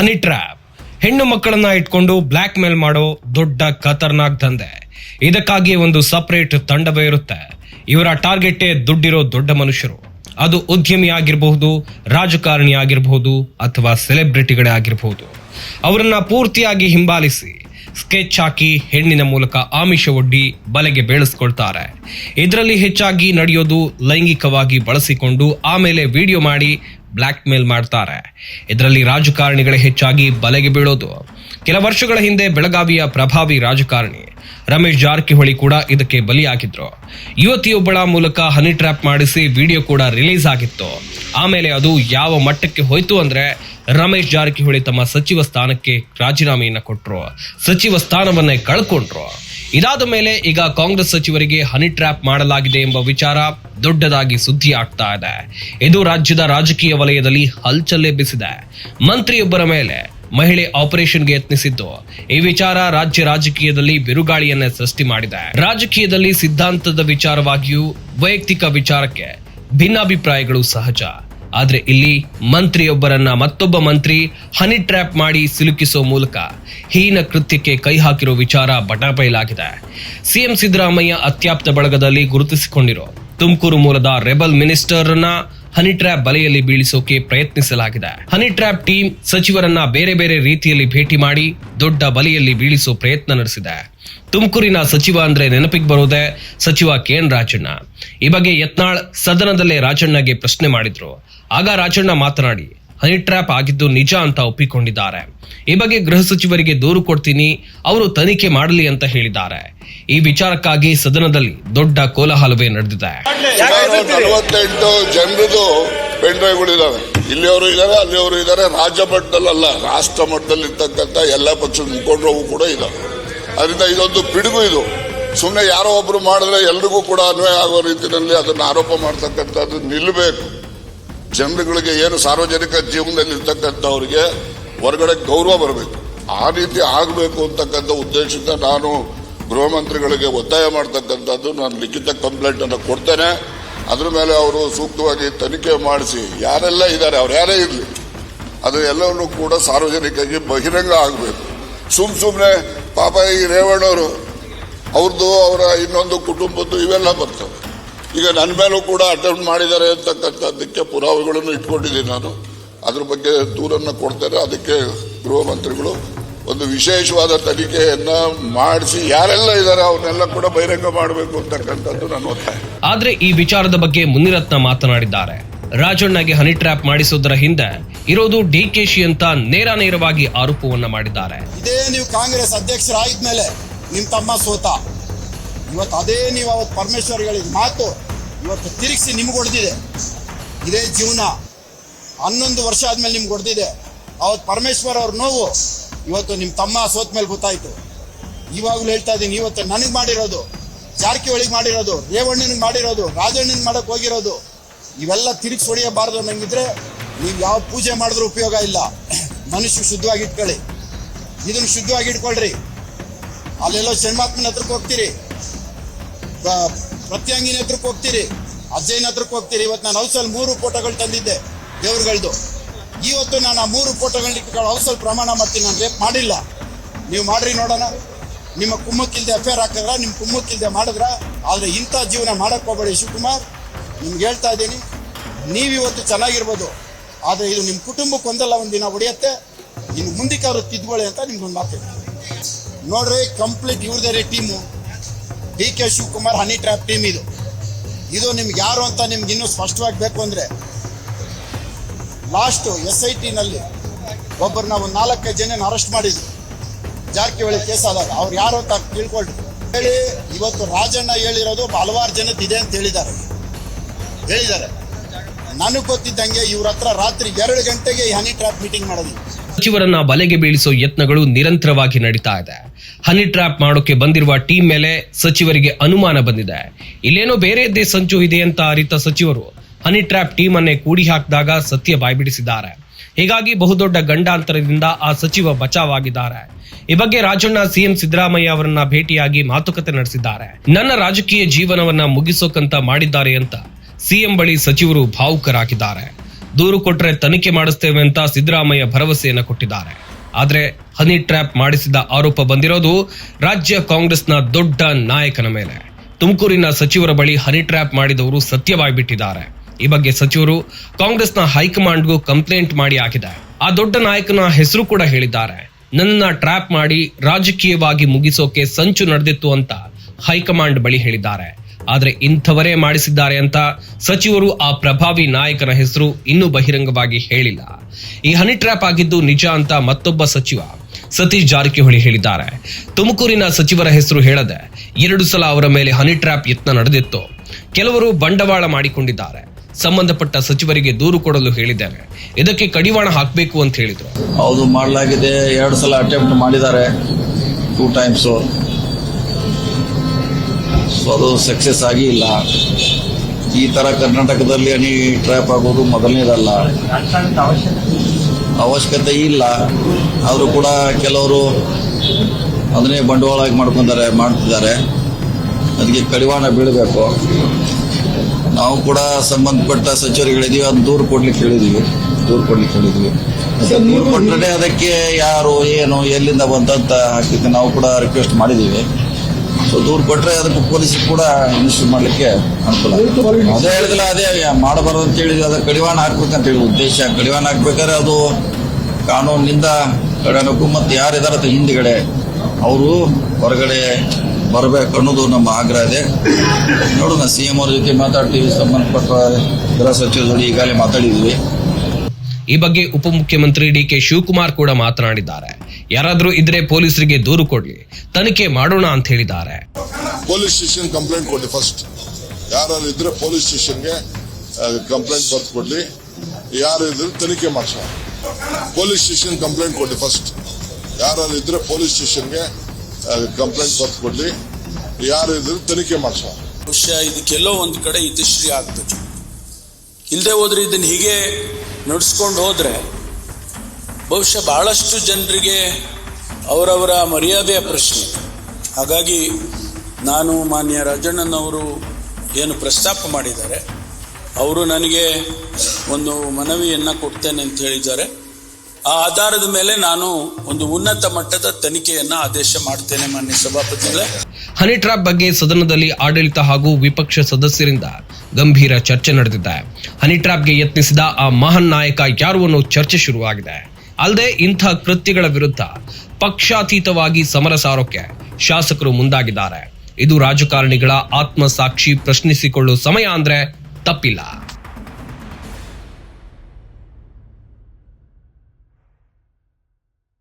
Honey trap. ಹೆಣ್ಣು ಮಕ್ಕಳನ್ನ ಇಟ್ಕೊಂಡು ಬ್ಲ್ಯಾಕ್ ಮೇಲ್ ಮಾಡೋ ದೊಡ್ಡ ಖತರ್ನಾಕ್ ದಂಧೆ. ಇದಕ್ಕಾಗಿ ಒಂದು ಸಪರೇಟ್ ತಂಡವೇ ಇರುತ್ತೆ. ಇವರ ಟಾರ್ಗೆಟೇ ದುಡ್ಡಿರೋ ದೊಡ್ಡ ಮನುಷ್ಯರು. ಅದು ಉದ್ಯಮಿ ಆಗಿರಬಹುದು, ರಾಜಕಾರಣಿ ಆಗಿರಬಹುದು ಅಥವಾ ಸೆಲೆಬ್ರಿಟಿಗಳೇ ಆಗಿರಬಹುದು. ಅವರನ್ನ ಪೂರ್ತಿಯಾಗಿ ಹಿಂಬಾಲಿಸಿ ಸ್ಕೆಚ್ ಹಾಕಿ ಹೆಣ್ಣಿನ ಮೂಲಕ ಆಮಿಷ ಒಡ್ಡಿ ಬಲೆಗೆ ಬೇಳಿಸ್ಕೊಳ್ತಾರೆ. ಇದರಲ್ಲಿ ಹೆಚ್ಚಾಗಿ ನಡೆಯೋದು ಲೈಂಗಿಕವಾಗಿ ಬಳಸಿಕೊಂಡು ಆಮೇಲೆ ವಿಡಿಯೋ ಮಾಡಿ ಬ್ಲ್ಯಾಕ್ ಮೇಲ್ ಮಾಡ್ತಾರೆ. ಇದರಲ್ಲಿ ರಾಜಕಾರಣಿಗಳೇ ಹೆಚ್ಚಾಗಿ ಬಲೆಗೆ ಬೀಳೋದು. ಕೆಲ ವರ್ಷಗಳ ಹಿಂದೆ ಬೆಳಗಾವಿಯ ಪ್ರಭಾವಿ ರಾಜಕಾರಣಿ ರಮೇಶ್ ಜಾರಕಿಹೊಳಿ ಕೂಡ ಇದಕ್ಕೆ ಬಲಿಯಾಗಿದ್ರು. ಯುವತಿಯೊಬ್ಬಳ ಮೂಲಕ ಹನಿ ಟ್ರ್ಯಾಪ್ ಮಾಡಿಸಿ ವಿಡಿಯೋ ಕೂಡ ರಿಲೀಸ್ ಆಗಿತ್ತು. ಆಮೇಲೆ ಅದು ಯಾವ ಮಟ್ಟಕ್ಕೆ ಹೋಯ್ತು ಅಂದ್ರೆ ರಮೇಶ್ ಜಾರಕಿಹೊಳಿ ತಮ್ಮ ಸಚಿವ ಸ್ಥಾನಕ್ಕೆ ರಾಜೀನಾಮೆಯನ್ನ ಕೊಟ್ಟರು ಸಚಿವ ಸ್ಥಾನವನ್ನೇ ಕಳ್ಕೊಂಡ್ರು. ಇದಾದ ಮೇಲೆ ಈಗ ಕಾಂಗ್ರೆಸ್ ಸಚಿವರಿಗೆ ಹನಿ ಟ್ರ್ಯಾಪ್ ಮಾಡಲಾಗಿದೆ ಎಂಬ ವಿಚಾರ ದೊಡ್ಡದಾಗಿ ಸುದ್ದಿ ಆಗ್ತಾ ಇದೆ. ಇದು ರಾಜ್ಯದ ರಾಜಕೀಯ ವಲಯದಲ್ಲಿ ಹಲ್ಚಲ್ ಎಬ್ಬಿಸಿದೆ ಮಂತ್ರಿಯೊಬ್ಬರ ಮೇಲೆ ಮಹಿಳೆ ಆಪರೇಷನ್ಗೆ ಯತ್ನಿಸಿದ್ದು. ಈ ವಿಚಾರ ರಾಜ್ಯ ರಾಜಕೀಯದಲ್ಲಿ ಬಿರುಗಾಳಿಯನ್ನೇ ಸೃಷ್ಟಿ ಮಾಡಿದೆ. ರಾಜಕೀಯದಲ್ಲಿ ಸಿದ್ಧಾಂತದ ವಿಚಾರವಾಗಿಯೂ ವೈಯಕ್ತಿಕ ವಿಚಾರಕ್ಕೆ ಭಿನ್ನಾಭಿಪ್ರಾಯಗಳು ಸಹಜ. ಆದ್ರೆ ಇಲ್ಲಿ ಮಂತ್ರಿಯೊಬ್ಬರನ್ನ ಮತ್ತೊಬ್ಬ ಮಂತ್ರಿ ಹನಿ ಟ್ರ್ಯಾಪ್ ಮಾಡಿ ಸಿಲುಕಿಸೋ ಮೂಲಕ ಹೀನ ಕೃತ್ಯಕ್ಕೆ ಕೈ ಹಾಕಿರೋ ವಿಚಾರ ಬಟಾಪೈಲಾಗಿದೆ ಸಿಎಂ ಸಿದ್ದರಾಮಯ್ಯ ಅತ್ಯಾಪ್ತ ಬಳಗದಲ್ಲಿ ಗುರುತಿಸಿಕೊಂಡಿರೋ ತುಮಕೂರು ಮೂಲದ ರೆಬಲ್ ಮಿನಿಸ್ಟರ್ನ ಹನಿ ಟ್ರ್ಯಾಪ್ ಬಲೆಯಲ್ಲಿ ಬೀಳಿಸೋಕೆ ಪ್ರಯತ್ನಿಸಲಾಗಿದೆ. ಹನಿ ಟ್ರ್ಯಾಪ್ ಟೀಮ್ ಸಚಿವರನ್ನ ಬೇರೆ ಬೇರೆ ರೀತಿಯಲ್ಲಿ ಭೇಟಿ ಮಾಡಿ ದೊಡ್ಡ ಬಲೆಯಲ್ಲಿ ಬೀಳಿಸೋ ಪ್ರಯತ್ನ ನಡೆಸಿದೆ. ತುಮಕೂರಿನ ಸಚಿವ ಅಂದ್ರೆ ನೆನಪಿಗೆ ಬರೋದೇ ಸಚಿವ ಕೆ ಎನ್ ರಾಜಣ್ಣ. ಈ ಬಗ್ಗೆ ಯತ್ನಾಳ್ ಸದನದಲ್ಲೇ ರಾಜಣ್ಣಗೆ ಪ್ರಶ್ನೆ ಮಾಡಿದ್ರು. ಆಗ ರಾಜಣ್ಣ ಮಾತನಾಡಿ, ಹನಿ ಟ್ರ್ಯಾಪ್ ಆಗಿದ್ದು ನಿಜ ಅಂತ ಒಪ್ಪಿಕೊಂಡಿದ್ದಾರೆ. ಈ ಬಗ್ಗೆ ಗೃಹ ಸಚಿವರಿಗೆ ದೂರು ಕೊಡ್ತೀನಿ, ಅವರು ತನಿಖೆ ಮಾಡಲಿ ಅಂತ ಹೇಳಿದ್ದಾರೆ. ಈ ವಿಚಾರಕ್ಕಾಗಿ ಸದನದಲ್ಲಿ ದೊಡ್ಡ ಕೋಲಾಹಲವೇ ನಡೆದಿದೆ. ಜನರದು ಇದ್ದಾವೆ ಇಲ್ಲಿಯವರು ಇದ್ದಾರೆ, ಅಲ್ಲಿಯವರು ಇದ್ದಾರೆ, ರಾಜ್ಯ ಮಟ್ಟದಲ್ಲ ರಾಷ್ಟ್ರ ಮಟ್ಟದಲ್ಲಿ ಇರ್ತಕ್ಕಂಥ ಎಲ್ಲ ಪಕ್ಷದ ಮುಖಂಡರು ಕೂಡ ಇದಾವೆ. ಅದರಿಂದ ಇದೊಂದು ಪಿಡುಗು ಇದು. ಸುಮ್ಮನೆ ಯಾರೋ ಒಬ್ರು ಮಾಡಿದ್ರೆ ಎಲ್ರಿಗೂ ಕೂಡ ಅನ್ವಯ ಆಗೋ ರೀತಿಯಲ್ಲಿ ಅದನ್ನು ಆರೋಪ ಮಾಡ್ತಕ್ಕಂಥದ್ದು ನಿಲ್ಲಬೇಕು. ಜನರುಗಳಿಗೆ ಏನು ಸಾರ್ವಜನಿಕ ಜೀವನದಲ್ಲಿ ಇರ್ತಕ್ಕಂಥವ್ರಿಗೆ ಹೊರಗಡೆ ಗೌರವ ಬರಬೇಕು. ಆ ರೀತಿ ಆಗಬೇಕು ಅಂತಕ್ಕಂಥ ಉದ್ದೇಶದಿಂದ ನಾನು ಗೃಹ ಮಂತ್ರಿಗಳಿಗೆ ಒತ್ತಾಯ ಮಾಡ್ತಕ್ಕಂಥದ್ದು ನಾನು ಲಿಖಿತ ಕಂಪ್ಲೇಂಟ್ ಅನ್ನು ಕೊಡ್ತೇನೆ. ಅದ್ರ ಮೇಲೆ ಅವರು ಸೂಕ್ತವಾಗಿ ತನಿಖೆ ಮಾಡಿಸಿ. ಯಾರೆಲ್ಲ ಇದ್ದಾರೆ, ಅವ್ರು ಯಾರೇ ಇರಲಿ, ಅದು ಎಲ್ಲವನ್ನೂ ಕೂಡ ಸಾರ್ವಜನಿಕರಿಗೆ ಬಹಿರಂಗ ಆಗಬೇಕು. ಸುಮ್ ಸುಮ್ಮನೆ ಪಾಪ ಈ ರೇವಣ್ಣವರು ಅವ್ರದ್ದು ಅವರ ಇನ್ನೊಂದು ಕುಟುಂಬದ್ದು ಇವೆಲ್ಲ ಬರ್ತವೆ. ಈಗ ನನ್ನ ಮೇಲೂ ಕೂಡ ಅಟೆಂಪ್ಟ್ ಮಾಡಿದ್ದಾರೆ ಅಂತಕ್ಕಂಥದ್ದಕ್ಕೆ ಪುರಾವೆಗಳನ್ನು ಇಟ್ಕೊಂಡಿದ್ದೀನಿ ನಾನು. ಅದ್ರ ಬಗ್ಗೆ ದೂರನ್ನು ಕೊಡ್ತೇನೆ. ಅದಕ್ಕೆ ಗೃಹ ಮಂತ್ರಿಗಳು ಒಂದು ವಿಶೇಷವಾದ ತನಿಖೆಯನ್ನ ಮಾಡಿಸಿ ಯಾರೆಲ್ಲ ಇದ್ದಾರೆ ಅವನ್ನೆಲ್ಲ ಕೂಡ ಬಹಿರಂಗ ಮಾಡಬೇಕು ಅಂತಕ್ಕಂಥದ್ದು ನನ್ನ ಒತ್ತಾಯ. ಆದ್ರೆ ಈ ವಿಚಾರದ ಬಗ್ಗೆ ಮುನಿರತ್ನ ಮಾತನಾಡಿದ್ದಾರೆ. ರಾಜಣ್ಣಗೆ ಹನಿ ಟ್ರ್ಯಾಪ್ ಮಾಡಿಸೋದರ ಹಿಂದೆ ಇರೋದು ಡಿ ಡಿಕೆಶಿ ಅಂತ ನೇರ ನೇರವಾಗಿ ಆರೋಪವನ್ನ ಮಾಡಿದ್ದಾರೆ. ಇದೇ ನೀವು ಕಾಂಗ್ರೆಸ್ ಅಧ್ಯಕ್ಷರಾದ್ಮೇಲೆ ನಿಮ್ಮ ತಮ್ಮ ಸೋತ. ಇವತ್ತು ಅದೇ ನೀವು ಅವತ್ತು ಪರಮೇಶ್ವರ್ಗಳಿಗೆ ಮಾತು ಇವತ್ತು ತಿರುಗಿಸಿ ನಿಮ್ಗೆ ಹೊಡೆದಿದೆ. ಇದೇ ಜೀವನ. ಹನ್ನೊಂದು ವರ್ಷ ಆದ್ಮೇಲೆ ನಿಮ್ಗೆ ಹೊಡೆದಿದೆ. ಅವತ್ತು ಪರಮೇಶ್ವರ್ ಅವ್ರ ನೋವು ಇವತ್ತು ನಿಮ್ಮ ತಮ್ಮ ಸೋತ್ ಮೇಲೆ ಗೊತ್ತಾಯ್ತು. ಇವಾಗಲೂ ಹೇಳ್ತಾ ಇದ್ದೀನಿ, ಇವತ್ತು ನನಗೆ ಮಾಡಿರೋದು, ಜಾರಕಿಹೊಳಿಗೆ ಮಾಡಿರೋದು, ರೇವಣ್ಣನಿಗೆ ಮಾಡಿರೋದು, ರಾಜಣ್ಣನಿಗೆ ಮಾಡಕ್ಕೆ ಹೋಗಿರೋದು, ಇವೆಲ್ಲ ತಿರುಗಿಸಿ ಹೊಡೆಯಬಾರ್ದು ಅನ್ನಂಗಿದ್ರೆ ನೀವು ಯಾವ ಪೂಜೆ ಮಾಡಿದ್ರೂ ಉಪಯೋಗ ಇಲ್ಲ. ಮನುಷ್ಯ ಶುದ್ಧವಾಗಿ ಇಟ್ಕೊಳ್ಳಿ. ಇದನ್ನು ಶುದ್ಧವಾಗಿ ಇಟ್ಕೊಳ್ರಿ. ಅಲ್ಲೆಲ್ಲೋ ಶಣ್ಮಾತ್ಮನ ಹತ್ರಕ್ಕೆ ಹೋಗ್ತೀರಿ. ಪ್ರತ್ಯಾಂಗಿನ ಹತ್ರಕ್ಕೆ ಹೋಗ್ತೀರಿ. ಅಜ್ಜಯ್ಯನ ಹತ್ರಕ್ಕೆ ಹೋಗ್ತೀರಿ. ಇವತ್ತು ನಾನು ಹೌಸಲ್ಲಿ ಮೂರು ಫೋಟೋಗಳು ತಂದಿದ್ದೆ ದೇವ್ರುಗಳ್ದು. ಇವತ್ತು ನಾನು ಆ ಮೂರು ಫೋಟೋಗಳನ್ನ ಹೌಸಲ್ಲಿ ಪ್ರಮಾಣ ಮಾಡ್ತೀನಿ ನಾನು ರೇಪ್ ಮಾಡಿಲ್ಲ. ನೀವು ಮಾಡ್ರಿ ನೋಡೋಣ. ನಿಮ್ಮ ಕುಮ್ಮಕ್ಕಿಲ್ದೆ ಅಫೇರ್ ಹಾಕಿದ್ರ, ನಿಮ್ಮ ಕುಮ್ಮಕ್ಕಿಲ್ದೆ ಮಾಡಿದ್ರ, ಆದರೆ ಇಂಥ ಜೀವನ ಮಾಡಕ್ಕೆ ಹೋಗ್ಬೇಡಿ ಶಿವಕುಮಾರ್. ನಿಮ್ಗೆ ಹೇಳ್ತಾ ಇದ್ದೀನಿ ನೀವಿವತ್ತು ಚೆನ್ನಾಗಿರ್ಬೋದು, ಆದರೆ ಇದು ನಿಮ್ಮ ಕುಟುಂಬಕ್ಕೆ ಒಂದಲ್ಲ ಒಂದಿನ ಹೊಡೆಯುತ್ತೆ. ಇನ್ನು ಮುಂದಕ್ಕೆ ಅವರು ತಿದ್ಕೊಳ್ಳಿ ಅಂತ ನಿಮ್ಗೊಂದು ಮಾತು. ನೋಡ್ರಿ ಕಂಪ್ಲೀಟ್ ಇವ್ರದೇ ರೀ team D K Shivakumar honey trap team ಇದು. ಇದು ನಿಮ್ಗೆ ಯಾರು ಅಂತ ನಿಮ್ಗೆ ಇನ್ನೂ ಸ್ಪಷ್ಟವಾಗಿ ಬೇಕು ಅಂದರೆ ಲಾಸ್ಟು ಎಸ್ ಐ ಟಿನಲ್ಲಿ ಒಬ್ಬರು ನಾವು ನಾಲ್ಕೈದು ಜನ ಅರೆಸ್ಟ್ ಮಾಡಿದ್ವಿ ಜಾರಕಿಹೊಳಿ ಆದಾಗ. ಅವ್ರು ಯಾರು ಅಂತ ತಿಳ್ಕೊಳ್ರಿ. ಹೇಳಿ, ಇವತ್ತು ರಾಜಣ್ಣ ಹೇಳಿರೋದು ಹಲವಾರು ಜನದ್ದು ಇದೆ ಅಂತ ಹೇಳಿದ್ದಾರೆ. ಹೇಳಿದ್ದಾರೆ. ನನಗೆ ಗೊತ್ತಿದ್ದಂಗೆ ಇವ್ರ ಹತ್ರ ರಾತ್ರಿ ಎರಡು ಗಂಟೆಗೆ ಹನಿ ಟ್ರ್ಯಾಪ್ ಮೀಟಿಂಗ್ ಮಾಡೋದು ಸಚಿವರನ್ನ ಬಲೆಗೆ ಬೀಳಿಸೋ ಯತ್ನಗಳು ನಿರಂತರವಾಗಿ ನಡೀತಾ ಇದೆ. ಹನಿ ಟ್ರ್ಯಾಪ್ ಮಾಡೋಕೆ ಬಂದಿರುವ ಟೀಮ್ ಮೇಲೆ ಸಚಿವರಿಗೆ ಅನುಮಾನ ಬಂದಿದೆ. ಇಲ್ಲೇನೋ ಬೇರೆಯದ್ದೇ ಸಂಚು ಇದೆ ಅಂತ ಅರಿತ ಸಚಿವರು. ಹನಿ ಟ್ರ್ಯಾಪ್ ಟೀಮ್ ಅನ್ನೇ ಕೂಡಿ ಹಾಕಿದಾಗ ಸತ್ಯ ಬಾಯ್ಬಿಡಿಸಿದ್ದಾರೆ. ಹೀಗಾಗಿ ಬಹುದೊಡ್ಡ ಗಂಡಾಂತರದಿಂದ ಆ ಸಚಿವ ಬಚಾವಾಗಿದ್ದಾರೆ. ಈ ಬಗ್ಗೆ ರಾಜಣ್ಣ ಸಿಎಂ ಸಿದ್ದರಾಮಯ್ಯ ಅವರನ್ನ ಭೇಟಿಯಾಗಿ ಮಾತುಕತೆ ನಡೆಸಿದ್ದಾರೆ. ನನ್ನ ರಾಜಕೀಯ ಜೀವನವನ್ನ ಮುಗಿಸೋಕಂತ ಮಾಡಿದ್ದಾರೆ ಅಂತ ಸಿಎಂ ಬಳಿ ಸಚಿವರು ಭಾವುಕರಾಗಿದ್ದಾರೆ. ದೂರು ಕೊಟ್ರೆ ತನಿಖೆ ಮಾಡಿಸ್ತೇವೆ ಅಂತ ಸಿದ್ದರಾಮಯ್ಯ ಭರವಸೆಯನ್ನ ಕೊಟ್ಟಿದ್ದಾರೆ. ಆದ್ರೆ ಹನಿ ಟ್ರ್ಯಾಪ್ ಮಾಡಿಸಿದ ಆರೋಪ ಬಂದಿರೋದು ರಾಜ್ಯ ಕಾಂಗ್ರೆಸ್ನ ದೊಡ್ಡ ನಾಯಕನ ಮೇಲೆ. ತುಮಕೂರಿನ ಸಚಿವರ ಬಳಿ ಹನಿ ಟ್ರ್ಯಾಪ್ ಮಾಡಿದವರು ಸತ್ಯವಾಗಿಬಿಟ್ಟಿದ್ದಾರೆ ಈ ಬಗ್ಗೆ ಸಚಿವರು ಕಾಂಗ್ರೆಸ್ನ ಹೈಕಮಾಂಡ್ಗೂ ಕಂಪ್ಲೇಂಟ್ ಮಾಡಿ ಆಗಿದೆ ಆ ದೊಡ್ಡ ನಾಯಕನ ಹೆಸರು ಕೂಡ ಹೇಳಿದ್ದಾರೆ. ನನ್ನ ಟ್ರ್ಯಾಪ್ ಮಾಡಿ ರಾಜಕೀಯವಾಗಿ ಮುಗಿಸೋಕೆ ಸಂಚು ನಡೆದಿತ್ತು ಅಂತ ಹೈಕಮಾಂಡ್ ಬಳಿ ಹೇಳಿದ್ದಾರೆ. ಆದ್ರೆ ಇಂಥವರೇ ಮಾಡಿಸಿದ್ದಾರೆ ಅಂತ ಸಚಿವರು ಆ ಪ್ರಭಾವಿ ನಾಯಕನ ಹೆಸರು ಇನ್ನೂ ಬಹಿರಂಗವಾಗಿ ಹೇಳಿಲ್ಲ. ಈ ಹನಿ ಟ್ರ್ಯಾಪ್ ಆಗಿದ್ದು ನಿಜ ಅಂತ ಮತ್ತೊಬ್ಬ ಸಚಿವ ಸತೀಶ್ ಜಾರಕಿಹೊಳಿ ಹೇಳಿದ್ದಾರೆ. ತುಮಕೂರಿನ ಸಚಿವರ ಹೆಸರು ಹೇಳದೆ ಎರಡು ಸಲ ಅವರ ಮೇಲೆ ಹನಿ ಟ್ರ್ಯಾಪ್ ಯತ್ನ ನಡೆದಿತ್ತು. ಕೆಲವರು ಬಂಡವಾಳ ಮಾಡಿಕೊಂಡಿದ್ದಾರೆ. ಸಂಬಂಧಪಟ್ಟ ಸಚಿವರಿಗೆ ದೂರು ಕೊಡಲು ಹೇಳಿದ್ದಾರೆ. ಇದಕ್ಕೆ ಕಡಿವಾಣ ಹಾಕಬೇಕು ಅಂತ ಹೇಳಿದರು. ಹೌದು, ಮಾಡಲಾಗಿದೆ. ಎರಡು ಸಲ ಅಟೆಂಪ್ಟ್ ಮಾಡಿದ್ದಾರೆ. ಟೂ ಟೈಮ್ಸು ಸೊ ಅದು ಸಕ್ಸಸ್ ಆಗಿ ಇಲ್ಲ ಈ ಥರ ಕರ್ನಾಟಕದಲ್ಲಿ ಅನಿ ಟ್ರ್ಯಾಪ್ ಆಗೋದು ಮೊದಲನೇದಲ್ಲ. ಅವಶ್ಯಕತೆ ಇಲ್ಲ. ಆದರೂ ಕೂಡ ಕೆಲವರು ಅದನ್ನೇ ಬಂಡವಾಳಾಗಿ ಮಾಡ್ಕೊಂಡಾರೆ, ಮಾಡ್ತಿದ್ದಾರೆ. ಅದಕ್ಕೆ ಕಡಿವಾಣ ಬೀಳಬೇಕು. ನಾವು ಕೂಡ ಸಂಬಂಧಪಟ್ಟ ಸಚಿವರುಗಳಿದೀವಿ ಅದನ್ನ ದೂರು ಕೊಡ್ಲಿಕ್ಕೆ ಹೇಳಿದೀವಿ ದೂರು ಕೊಡ್ಲಿಕ್ಕೆ ಹೇಳಿದ್ವಿ. ದೂರು ಕೊಟ್ಟರೆ ಅದಕ್ಕೆ ಯಾರು ಏನು ಎಲ್ಲಿಂದ ಬಂತಂತ ಹಾಕ್ಲಿಕ್ಕೆ ನಾವು ಕೂಡ ರಿಕ್ವೆಸ್ಟ್ ಮಾಡಿದ್ದೀವಿ ಸೊ ದೂರು ಕೊಟ್ಟರೆ ಅದಕ್ಕೆ ಪೊಲೀಸ್ ಕೂಡ ಇನ್ವೆಸ್ಟ್ ಮಾಡಲಿಕ್ಕೆ ಅನುಕೂಲ. ಅದೇ ಹೇಳಿದಿಲ್ಲ ಅದೇ ಮಾಡಬಾರದು ಅಂತ ಹೇಳಿದ್ವಿ. ಅದಕ್ಕೆ ಕಡಿವಾಣ ಹಾಕ್ಬೇಕಂತ ಹೇಳಿ ಉದ್ದೇಶ ಕಡಿವಾಣ ಹಾಕ್ಬೇಕಾದ್ರೆ ಅದು ಕಾನೂನಿನಿಂದ ಕಡೆನಕ್ಕೂ ಮತ್ತು ಯಾರಿದಾರ ಹಿಂದ್ಗಡೆ. ಅವರು ಹೊರಗಡೆ ಬರಬೇಕು ಅನ್ನೋದು ನಮ್ಮ ಆಗ್ರಹ ಇದೆ. ನೋಡೋಣ ಸಿ ಎಂ ಅವ್ರ ಜೊತೆ ಮಾತಾಡ್ತೀವಿ ಸಂಬಂಧಪಟ್ಟ ಗೃಹ ಸಚಿವರ ಜೊತೆ ಈಗಾಗಲೇ ಮಾತಾಡಿದ್ವಿ. ಈ ಬಗ್ಗೆ ಉಪಮುಖ್ಯಮಂತ್ರಿ ಡಿ ಕೆ ಶಿವಕುಮಾರ್ ಕೂಡ ಮಾತನಾಡಿದ್ದಾರೆ. ಯಾರಾದರೂ ಇದ್ರೆ ಪೊಲೀಸರಿಗೆ ದೂರು ಕೊಡ್ಲಿ ತನಿಖೆ ಮಾಡೋಣ ಅಂತ ಹೇಳಿದ್ದಾರೆ. ಪೊಲೀಸ್ ಸ್ಟೇಷನ್ ಕಂಪ್ಲೇಂಟ್ ಕೊಡಿ ಫಸ್ಟ್ ಯಾರು ಇದ್ರೆ ಪೊಲೀಸ್ ಸ್ಟೇಷನ್ಗೆ ಕಂಪ್ಲೇಂಟ್ ಬರ್ದು ಕೊಡ್ಲಿ ಯಾರು ಇದ್ರೆ ತನಿಖೆ ಮಾಡ್ಸೋಣ. ಪೊಲೀಸ್ ಸ್ಟೇಷನ್ ಕಂಪ್ಲೇಂಟ್ ಕೊಡಿ ಫಸ್ಟ್ ಯಾರು ಇದ್ರೆ ಪೊಲೀಸ್ ಸ್ಟೇಷನ್ಗೆ ಕಂಪ್ಲೇಂಟ್ ಕೊಡ್ಲಿ ಯಾರು ಇದ್ರು ತನಿಖೆ ಮಾಡಿಸೋ ಬಹುಶಃ ಇದಕ್ಕೆಲ್ಲೋ ಒಂದು ಕಡೆ ಇತಿಶ್ರೀ ಆಗ್ತದೆ. ಇಲ್ಲದೆ ಹೋದ್ರೆ ಇದನ್ನು ಹೀಗೆ ನಡೆಸ್ಕೊಂಡು ಹೋದರೆ ಬಹುಶಃ ಬಹಳಷ್ಟು ಜನರಿಗೆ ಅವರವರ ಮರ್ಯಾದೆಯ ಪ್ರಶ್ನೆ. ಹಾಗಾಗಿ ನಾನು ಮಾನ್ಯ ರಾಜಣ್ಣನವರು ಏನು ಪ್ರಸ್ತಾಪ ಮಾಡಿದ್ದಾರೆ. ಅವರು ನನಗೆ ಒಂದು ಮನವಿಯನ್ನು ಕೊಡ್ತೇನೆ ಅಂತ ಹೇಳಿದ್ದಾರೆ. ಆ ಆಧಾರದ ಮೇಲೆ ನಾನು ಒಂದು ಉನ್ನತ ಮಟ್ಟದ ತನಿಖೆಯನ್ನ ಆದೇಶ ಮಾಡ್ತೇನೆ ಮಾನ್ಯ ಸಭಾಪತಿಗಳೇ. ಹನಿ ಟ್ರಾಪ್ ಬಗ್ಗೆ ಸದನದಲ್ಲಿ ಆಡಳಿತ ಹಾಗೂ ವಿಪಕ್ಷ ಸದಸ್ಯರಿಂದ ಗಂಭೀರ ಚರ್ಚೆ ನಡೆದಿದೆ. ಹನಿ ಗೆ ಯತ್ನಿಸಿದ ಆ ಮಹಾನ್ ನಾಯಕ ಯಾರು ಅನ್ನೋ ಚರ್ಚೆ ಶುರುವಾಗಿದೆ. ಅಲ್ಲದೆ ಇಂಥ ಕೃತ್ಯಗಳ ವಿರುದ್ಧ ಪಕ್ಷಾತೀತವಾಗಿ ಸಮರ ಸಾರೋಕೆ ಶಾಸಕರು ಮುಂದಾಗಿದ್ದಾರೆ. ಇದು ರಾಜಕಾರಣಿಗಳ ಆತ್ಮಸಾಕ್ಷಿ ಪ್ರಶ್ನಿಸಿಕೊಳ್ಳುವ ಸಮಯ ಅಂದ್ರೆ ತಪ್ಪಿಲ್ಲ.